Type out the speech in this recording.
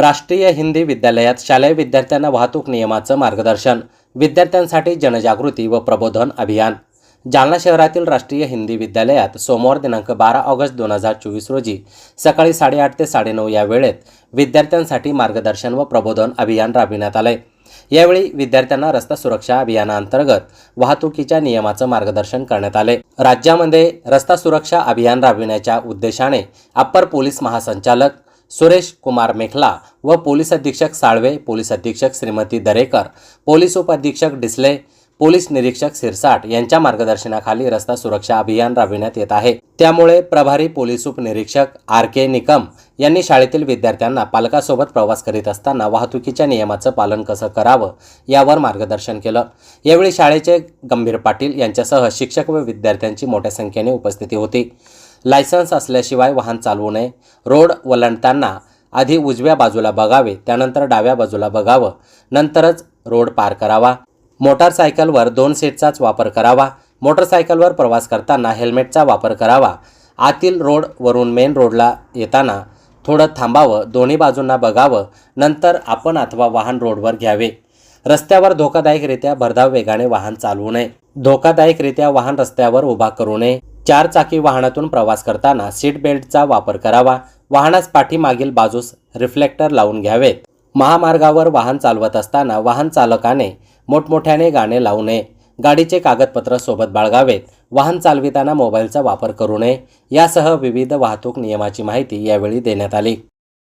राष्ट्रीय हिंदी विद्यालयात शालेय विद्यार्थ्यांना वाहतूक नियमाचं मार्गदर्शन विद्यार्थ्यांसाठी जनजागृती व प्रबोधन अभियान. जालना शहरातील राष्ट्रीय हिंदी विद्यालयात सोमवार दिनांक बारा ऑगस्ट दोन हजार चोवीस रोजी सकाळी साडेआठ ते साडेनऊ या वेळेत विद्यार्थ्यांसाठी मार्गदर्शन व प्रबोधन अभियान राबविण्यात आले यावेळी विद्यार्थ्यांना रस्ता सुरक्षा अभियानाअंतर्गत वाहतुकीच्या नियमाचं मार्गदर्शन करण्यात आले राज्यामध्ये रस्ता सुरक्षा अभियान राबविण्याच्या उद्देशाने अप्पर पोलीस महासंचालक सुरेश कुमार मेखला व पोलीस अधीक्षक साळवे पोलीस अधीक्षक श्रीमती दरेकर पोलीस उपअधीक्षक डिसले पोलीस निरीक्षक सिरसाट यांच्या मार्गदर्शनाखाली रस्ता सुरक्षा अभियान राबविण्यात येत आहे. त्यामुळे प्रभारी पोलीस उपनिरीक्षक आर के निकम यांनी शाळेतील विद्यार्थ्यांना पालकासोबत प्रवास करीत असताना वाहतुकीच्या नियमाचं पालन कसं करावं यावर मार्गदर्शन केलं. यावेळी शाळेचे गंभीर पाटील यांच्यासह शिक्षक व विद्यार्थ्यांची मोठ्या संख्येने उपस्थिती होती. लायसन्स असल्याशिवाय वाहन चालवू नये. रोड वलंडताना आधी उजव्या बाजूला बघावे त्यानंतर डाव्या बाजूला बघावं. नंतरच रोड पार करावा. मोटारसायकलवर दोन सीटचाच वापर करावा. मोटरसायकलवर प्रवास करताना हेल्मेटचा वापर करावा. आतील रोडवरून मेन रोडला येताना थोडं थांबावं दोन्ही बाजूंना बघावं नंतर आपण अथवा वाहन रोडवर घ्यावे. रस्त्यावर धोकादायकरित्या भरधाव वेगाने वाहन चालवू नये. धोकादायकरित्या वाहन रस्त्यावर उभा करू नये. चार चाकी वाहनातून प्रवास करताना सीट बेल्टचा वापर करावा. वाहनास पाठीमागील बाजूस रिफ्लेक्टर लावून घ्यावेत. महामार्गावर वाहन चालवत असताना वाहन चालकाने मोठमोठ्याने गाणे लावू नये. गाडीचे कागदपत्र सोबत बाळगावेत. वाहन चालविताना मोबाईलचा वापर करू नये. यासह विविध वाहतूक नियमाची माहिती यावेळी देण्यात आली.